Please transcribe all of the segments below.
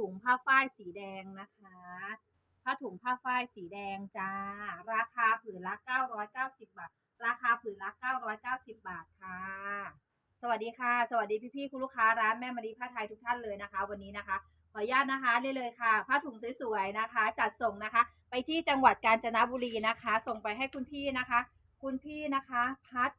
ถุงผ้าฝ้ายสีแดงนะคะผ้าถุงผ้าฝ้ายสีแดงจ้า ราคาผืนละ 990 บาท ราคาผืนละ 990 บาทค่ะ สวัสดีค่ะ สวัสดีพี่ๆคุณลูกค้าร้านแม่มารีผ้าไทยทุกท่านเลยนะคะ วันนี้นะคะ ขออนุญาตนะคะเลยเลยค่ะ ผ้าถุงสวยๆนะคะ จัดส่งนะคะ ไปที่จังหวัดกาญจนบุรีนะคะ ส่งไปให้คุณพี่นะคะ คุณพี่นะคะ พัด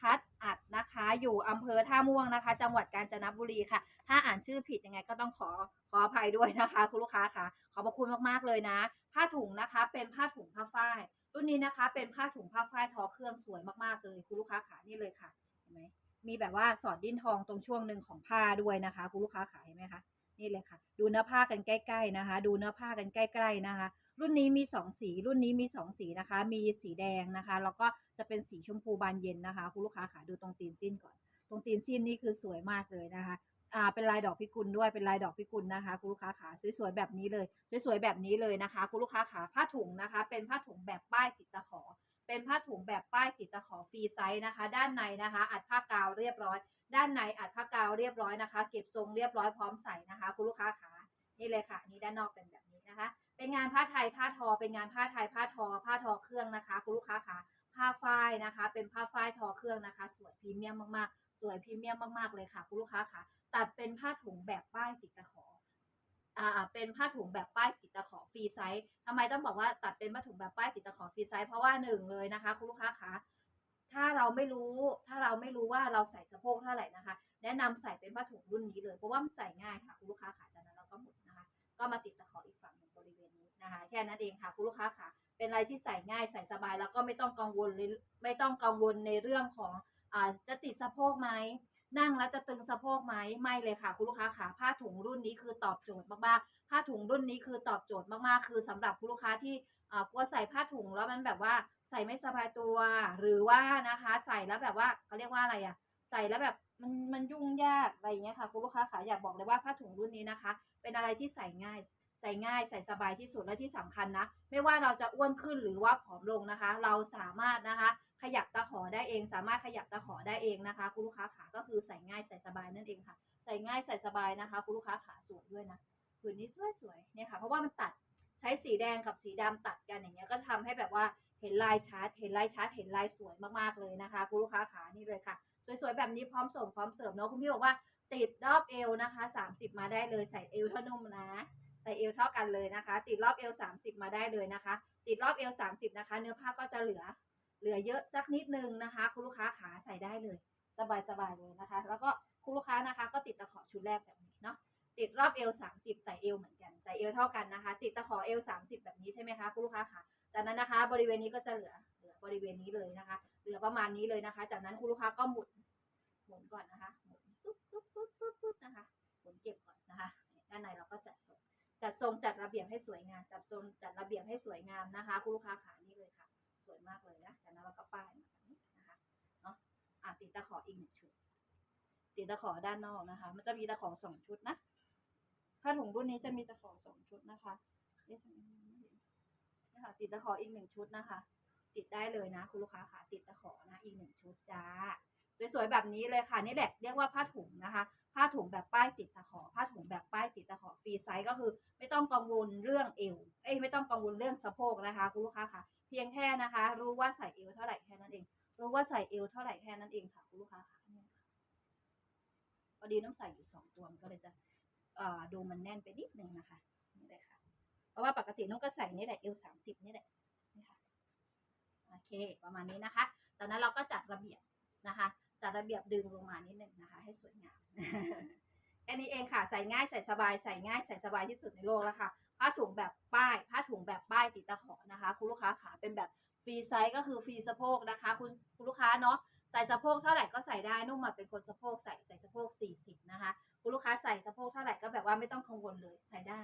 พัดอัดนะคะ อยู่อำเภอท่าม่วงนะคะ จังหวัดกาญจนบุรีค่ะ ถ้าอ่านชื่อผิดยังไงก็ต้องขอขออภัยด้วยนะคะ คุณลูกค้าค่ะ ขอบพระคุณมากๆเลยนะ ผ้าถุงนะคะ เป็นผ้าถุงผ้าฝ้ายรุ่นนี้นะคะ เป็นผ้าถุงผ้าฝ้ายทอเครื่องสวยมากๆเลยคุณลูกค้าขานี่เลยค่ะเห็นไหมมีแบบว่าสอดดิ้นทองตรงช่วงหนึ่งของผ้าด้วยนะคะ คุณลูกค้าขาเห็นไหมคะนี่เลยค่ะ ดูเนื้อผ้ากันใกล้ ๆนะคะ ดูเนื้อผ้ากันใกล้ ๆนะคะ รุ่นนี้มีสองสี รุ่นนี้มีสองสีนะคะ มีสีแดงนะคะ แล้วก็จะเป็นสีชมพูบานเย็นนะคะ คุณลูกค้าขาดูตรงตีนสิ้นก่อน ตรงตีนสิ้นนี่คือสวยมากเลยนะคะอ่าเป็นลายดอกพิกุลด้วยเป็นลายดอกพิกุลนะคะ คุณลูกค้าขาสวยๆแบบนี้เลย สวยๆแบบนี้เลยนะคะ คุณลูกค้าขาผ้าถุงนะคะ เป็นผ้าถุงแบบป้ายติดตะขอ เป็นผ้าถุงแบบป้ายติดตะขอฟรีไซส์นะคะ ด้านในนะคะ อัดผ้ากาวเรียบร้อย ด้านในอัดผ้ากาวเรียบร้อยนะคะ เก็บทรงเรียบร้อยพร้อมใส่นะคะ คุณลูกค้าขา นี่เลยค่ะนี่ด้านนอกเป็นแบบนี้นะคะ เป็นงานผ้าไทยผ้าทอ เป็นงานผ้าไทยผ้าทอ ผ้าทอเครื่องนะคะ คุณลูกค้าขาผ้าฝ้ายนะคะ เป็นผ้าฝ้ายทอเครื่องนะคะ สวยพรีเมียมมากๆ สวยพรีเมียมมากๆเลยค่ะ คุณลูกค้าขาตัดเป็นผ้าถุงแบบป้ายติดตะขออ่าเป็นผ้าถุงแบบป้ายติดตะขอฟรีไซส์ทำไมต้องบอกว่าตัดเป็นผ้าถุงแบบป้ายติดตะขอฟรีไซส์เพราะว่าหนึ่งเลยนะคะ คุณลูกค้าขาถ้าเราไม่รู้ ถ้าเราไม่รู้ว่าเราใส่สะโพกเท่าไหร่นะคะ แนะนำใส่เป็นผ้าถุงรุ่นนี้เลย เพราะว่ามันใส่ง่ายค่ะ คุณลูกค้าขาจากนั้นเราก็หมุนนะคะ ก็มาติดตะขออีกฝั่งหนึ่งบริเวณนี้นะคะ แค่นั้นเองค่ะคุณลูกค้าค่ะ เป็นอะไรที่ใส่ง่ายใส่สบายแล้วก็ไม่ต้องกังวลเลยไม่ต้องกังวลในเรื่องของอ่าจะติดสะโพกไหมนั่งแล้วจะตึงสะโพกไหมไม่เลยค่ะ คุณลูกค้าค่ะผ้าถุงรุ่นนี้คือตอบโจทย์มากๆผ้าถุงรุ่นนี้คือตอบโจทย์มากๆ คือสำหรับคุณลูกค้าที่กลัวใส่ผ้าถุงแล้วมันแบบว่าใส่ไม่สบายตัว หรือว่านะคะ ใส่แล้วแบบว่าเขาเรียกว่าอะไรอะ ใส่แล้วแบบมันมันยุ่งยากอะไรอย่างเงี้ยค่ะคุณลูกค้าค่ะอยากบอกเลยว่าผ้าถุงรุ่นนี้นะคะ เป็นอะไรที่ใส่ง่ายใส่ง่ายใส่สบายที่สุดและที่สำคัญนะ ไม่ว่าเราจะอ้วนขึ้นหรือว่าผอมลงนะคะ เราสามารถนะคะ ขยับตะขอได้เอง สามารถขยับตะขอได้เองนะคะ คุณลูกค้าขาก็คือใส่ง่ายใส่สบายนั่นเองค่ะ ใส่ง่ายใส่สบายนะคะ คุณลูกค้าขาสวยด้วยนะผืนนี้สวยๆเนี่ยค่ะ เพราะว่ามันตัดใช้สีแดงกับสีดำตัดกันอย่างเงี้ยก็ทำให้แบบว่าเห็นลายชัดเห็นลายชัดเห็นลายสวยมากๆเลยนะคะ คุณลูกค้าขานี่เลยค่ะ สวยๆ แบบนี้พร้อมส่งพร้อมเสิร์ฟเนาะคุณพี่บอกว่าติดรอบเอวนะคะ 30 มาได้เลยใส่เอวเท่านุ่มนะใส่เอวเท่ากันเลยนะคะ ติดรอบเอว 30 มาได้เลยนะคะ ติดรอบเอว 30 นะคะ เนื้อผ้าก็จะเหลือเหลือเยอะสักนิดนึงนะคะ คุณลูกค้าขาใส่ได้เลย สบายๆเลยนะคะ แล้วก็คุณลูกค้านะคะ ก็ติดตะขอชุดแรกแบบนี้เนาะติดรอบเอว 30 ใส่เอวเหมือนกันใส่เอวเท่ากันนะคะ ติดตะขอเอว 30 แบบนี้ใช่ไหมคะคุณลูกค้าขาจากนั้นนะคะ บริเวณนี้ก็จะเหลือเหลือบริเวณนี้เลยนะคะ เหลือประมาณนี้เลยนะคะ จากนั้นคุณลูกค้าก็หมุน หมุนก่อนนะคะหมุนปุ๊บปุ๊บปุ๊บปุ๊บปุ๊บนะคะหมุนเก็บก่อนนะคะด้านในเราก็จัดทรงจัดทรงจัดระเบียบให้สวยงามจัดทรงจัดระเบียบให้สวยงามนะคะ คุณลูกค้าขานี่เลยค่ะ สวยมากเลยนะจากนั้นเราก็ป้ายมาแบบนี้นะคะเนาะอะติดตะขออีกหนึ่งชุด ติดตะขอด้านนอกนะคะ มันจะมีตะขอสองชุดนะผ้าถุงรุ่นนี้จะมีตะขอสองชุดนะคะเอ๊ะทำไมมันไม่เห็นนี่ค่ะติดตะขออีกหนึ่งชุดนะคะ ติดได้เลยนะ คุณลูกค้าขาติดตะขอนะอีกหนึ่งชุดจ้า สวยๆแบบนี้เลยค่ะนี่แหละเรียกว่าผ้าถุงนะคะ ผ้าถุงแบบป้ายติดตะขอ ผ้าถุงแบบป้ายติดตะขอฟรีไซส์ก็คือ ไม่ต้องกังวลเรื่องเอวเอ้ยไม่ต้องกังวลเรื่องสะโพกนะคะคุณลูกค้าค่ะ เพียงแค่นะคะ รู้ว่าใส่เอวเท่าไหร่แค่นั้นเอง รู้ว่าใส่เอวเท่าไหร่แค่นั้นเองค่ะคุณลูกค้าค่ะนี่พอดีน้องใส่อยู่สองตัวมันก็เลยจะเอ่อดูมันแน่นไปนิดนึงนะคะนี่เลยค่ะเพราะว่าปกติน้องก็ใส่นี่แหละเอวสามสิบนี่แหละนี่ค่ะโอเคประมาณนี้นะคะตอนนั้นเราก็จัดระเบียบนะคะ จัดระเบียบดึงลงมานิดนึงนะคะ ให้สวยงามแค่นี้เองค่ะ ใส่ง่ายใส่สบายใส่ง่ายใส่สบายที่สุดในโลกแล้วค่ะ ผ้าถุงแบบป้าย ผ้าถุงแบบป้ายติดตะขอนะคะ คุณลูกค้าขาเป็นแบบฟรีไซส์ก็คือฟรีสะโพกนะคะ คุณคุณลูกค้าเนาะใส่สะโพกเท่าไหร่ก็ใส่ได้นุ่มมาเป็นคนสะโพกใส่ใส่สะโพก 40 นะคะ คุณลูกค้าใส่สะโพกเท่าไหร่ก็แบบว่าไม่ต้องกังวลเลยใส่ได้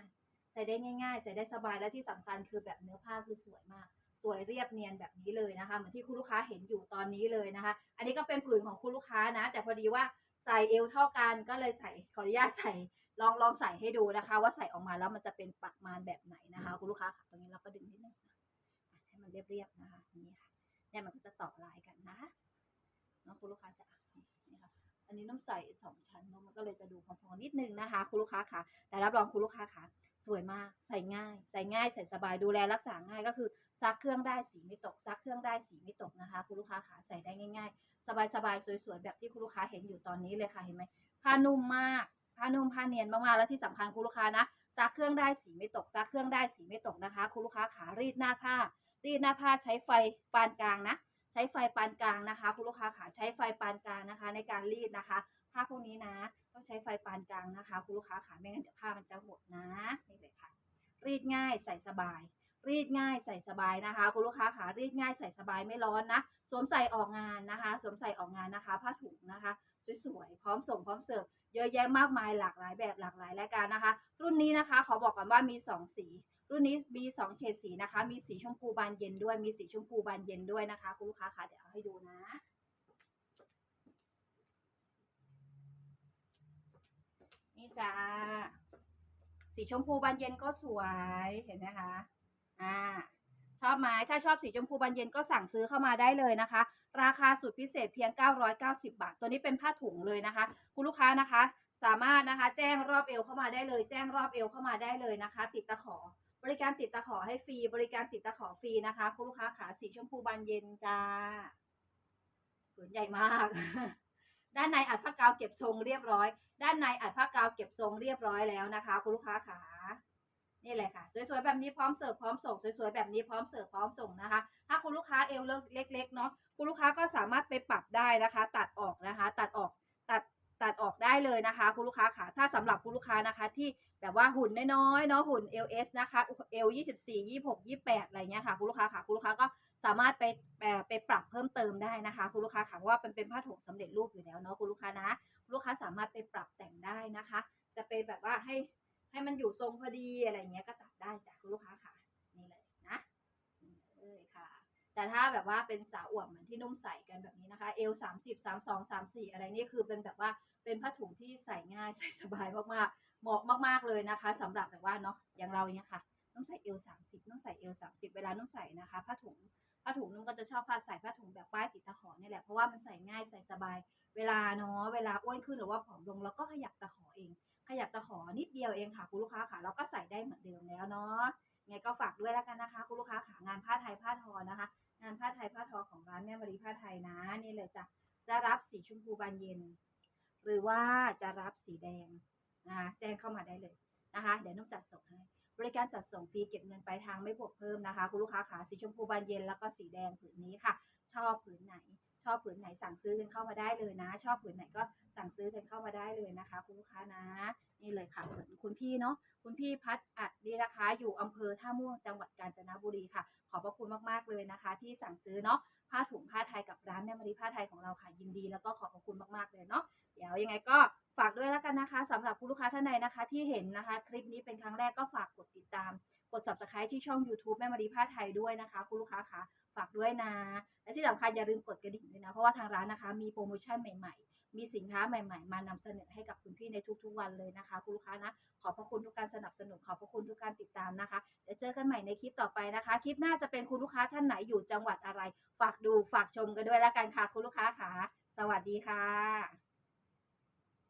ใส่ได้ง่าย ๆ ใส่ได้สบายและที่สำคัญคือแบบเนื้อผ้าคือสวยมาก สวยเรียบเนียนแบบนี้เลยนะคะเหมือนที่คุณลูกค้าเห็นอยู่ตอนนี้เลยนะคะ อันนี้ก็เป็นผืนของคุณลูกค้านะ แต่พอดีว่าใส่เอวเท่ากันก็เลยใส่ขออนุญาตใส่ลองลองใส่ให้ดูนะคะ ว่าใส่ออกมาแล้วมันจะเป็นประมาณแบบไหนนะคะ คุณลูกค้าค่ะตรงนี้เราก็ดึงนิดนึงนะอะให้มันเรียบๆนะคะนี่ค่ะเนี่ยมันก็จะต่อลายกันนะคะเนาะคุณลูกค้าจะนี่ค่ะอันนี้น้ำใส่สองชั้นเนอะมันก็เลยจะดูพองๆนิดนึงนะคะ คุณลูกค้าค่ะ แต่รับรองคุณลูกค้าค่ะ สวยมากใส่ง่าย ใส่ง่ายใส่สบายดูแลรักษาง่ายก็คือ ซักเครื่องได้สีไม่ตก ซักเครื่องได้สีไม่ตกนะคะ คุณลูกค้าขาใส่ได้ง่าย ๆ สบายๆสวยๆแบบที่คุณลูกค้าเห็นอยู่ตอนนี้เลยค่ะเห็นไหมผ้านุ่มมากผ้านุ่มผ้าเนียนมากๆแล้วที่สำคัญคุณลูกค้านะซักเครื่องได้สีไม่ตกซักเครื่องได้สีไม่ตกนะคะ คุณลูกค้าขารีดหน้าผ้า รีดหน้าผ้าใช้ไฟปานกลางนะ ใช้ไฟปานกลางนะคะ คุณลูกค้าขาใช้ไฟปานกลางนะคะ ในการรีดนะคะผ้าพวกนี้นะต้องใช้ไฟปานกลางนะคะ คุณลูกค้าขาไม่งั้นเดี๋ยวผ้ามันจะหดนะนี่เลยค่ะรีดง่ายใส่สบาย รีดง่ายใส่สบายนะคะ คุณลูกค้าขารีดง่ายใส่สบายไม่ร้อนนะสวมใส่ออกงานนะคะสวมใส่ออกงานนะคะ ผ้าถุงนะคะสวยๆพร้อมส่งพร้อมเสิร์ฟเยอะแยะมากมายหลากหลายแบบหลากหลายรายการนะคะ รุ่นนี้นะคะขอบอกก่อนว่ามี 2 สี รุ่นนี้มี2เฉดสีนะคะ มีสีชมพูบานเย็นด้วย มีสีชมพูบานเย็นด้วยนะคะ คุณลูกค้าคะเดี๋ยวเอาให้ดูนะนี่จ้าสีชมพูบานเย็นก็สวยเห็นไหมคะ อ่าชอบไหมถ้าชอบสีชมพูบานเย็นก็สั่งซื้อเข้ามาได้เลยนะคะ ราคาสุดพิเศษเพียง 990 บาท ตัวนี้เป็นผ้าถุงเลยนะคะ คุณลูกค้านะคะ สามารถนะคะ แจ้งรอบเอวเข้ามาได้เลย แจ้งรอบเอวเข้ามาได้เลยนะคะ ติดตะขอบริการติดตะขอให้ฟรี บริการติดตะขอฟรีนะคะ คุณลูกค้าขาสีชมพูบานเย็นจ้าผืนใหญ่มาก ด้านในอัดผ้ากาวเก็บทรงเรียบร้อย ด้านในอัดผ้ากาวเก็บทรงเรียบร้อยแล้วนะคะ คุณลูกค้าขา นี่เลยค่ะ สวยๆแบบนี้พร้อมเสิร์ฟพร้อมส่งสวยๆแบบนี้พร้อมเสิร์ฟพร้อมส่งนะคะ ถ้าคุณลูกค้าเอวเล็กๆเนาะคุณลูกค้าก็สามารถไปปรับได้นะคะ ตัดออกนะคะ ตัดออกตัดตัดออกได้เลยนะคะ คุณลูกค้าค่ะถ้าสำหรับคุณลูกค้านะคะ ที่แบบว่าหุ่นน้อยๆเนาะหุ่น LS นะคะ L 24 26 28อะไรเงี้ยค่ะคุณลูกค้าค่ะคุณลูกค้าก็สามารถไปไปปรับเพิ่มเติมได้นะคะ คุณลูกค้าค่ะว่าเป็นเป็นผ้าถุงสำเร็จรูปอยู่แล้วเนาะคุณลูกค้านะคุณลูกค้าสามารถไปปรับแต่งได้นะคะ จะไปแบบว่าให้ ให้มันอยู่ทรงพอดีอะไรเงี้ยก็ตัดได้จากคุณลูกค้าค่ะ นี่เลยนะเลยค่ะ แต่ถ้าแบบว่าเป็นสาวอวบเหมือนที่นุ่มใส่กันแบบนี้นะคะ เอลสามสิบสามสองสามสี่อะไรนี่คือเป็นแบบว่าเป็นผ้าถุงที่ใส่ง่ายใส่สบายมากๆเหมาะมากๆเลยนะคะสำหรับแบบว่าเนาะอย่างเราเนี่ยค่ะนุ่มใส่เอลสามสิบนุ่มใส่เอลสามสิบเวลานุ่มใส่นะคะผ้าถุงผ้าถุงนุ่มก็จะชอบผ้าใส่ผ้าถุงแบบป้ายติดตะขอเนี่ยแหละเพราะว่ามันใส่ง่ายใส่สบาย เวลาเนาะเวลาอ้วนขึ้นหรือว่าผอมลงเราก็ขยับตะขอเองขยับตะขอนิดเดียวเองค่ะคุณลูกค้าค่ะเราก็ใส่ได้เหมือนเดิมแล้วเนาะไงก็ฝากด้วยแล้วกันนะคะ คุณลูกค้าค่ะงานผ้าไทยผ้าทอนะคะ งานผ้าไทยผ้าทอของร้านแม่มารีผ้าไทยนะนี่เลยจ้ะจะรับสีชมพูบานเย็น หรือว่าจะรับสีแดงนะคะแจ้งเข้ามาได้เลยนะคะ เดี๋ยวนุ่มจัดส่งให้บริการจัดส่งฟรีเก็บเงินปลายทางไม่บวกเพิ่มนะคะ คุณลูกค้าขาสีชมพูบานเย็นแล้วก็สีแดงผืนนี้ค่ะ ชอบผืนไหน ชอบผืนไหนสั่งซื้อกันเข้ามาได้เลยนะ ชอบผืนไหนก็สั่งซื้อกันเข้ามาได้เลยนะคะ คุณลูกค้านะ นี่เลยค่ะคุณพี่เนาะคุณพี่พัดอัดดีนะคะ อยู่อำเภอท่าม่วงจังหวัดกาญจนบุรีค่ะ ขอบพระคุณมากๆเลยนะคะ ที่สั่งซื้อเนาะผ้าถุงผ้าไทยกับร้านแม่มารีผ้าไทยของเราค่ะยินดีแล้วก็ขอบพระคุณมากๆเลยเนาะเดี๋ยวยังไงก็ฝากด้วยแล้วกันนะคะสำหรับคุณลูกค้าท่านใดนะคะ ที่เห็นนะคะ คลิปนี้เป็นครั้งแรกก็ฝากกดติดตาม กด subscribe ที่ช่อง YouTube แม่มารีผ้าไทยด้วยนะคะ คุณลูกค้าคะฝากด้วยนะ และที่สำคัญอย่าลืมกดกระดิ่งด้วยนะ เพราะว่าทางร้านนะคะ มีโปรโมชั่นใหม่ ๆ มีสินค้าใหม่ ๆ มานำเสนอให้กับคุณพี่ในทุก ๆ วันเลยนะคะ คุณลูกค้านะ ขอบพระคุณทุกการสนับสนุน ขอบพระคุณทุกการติดตามนะคะเดี๋ยวเจอกันใหม่ในคลิปต่อไปนะคะ คลิปหน้าจะเป็นคุณลูกค้าท่านไหนอยู่จังหวัดอะไร ฝากดูฝากชมกันด้วยแล้วกันค่ะ คุณลูกค้าค่ะสวัสดีค่ะ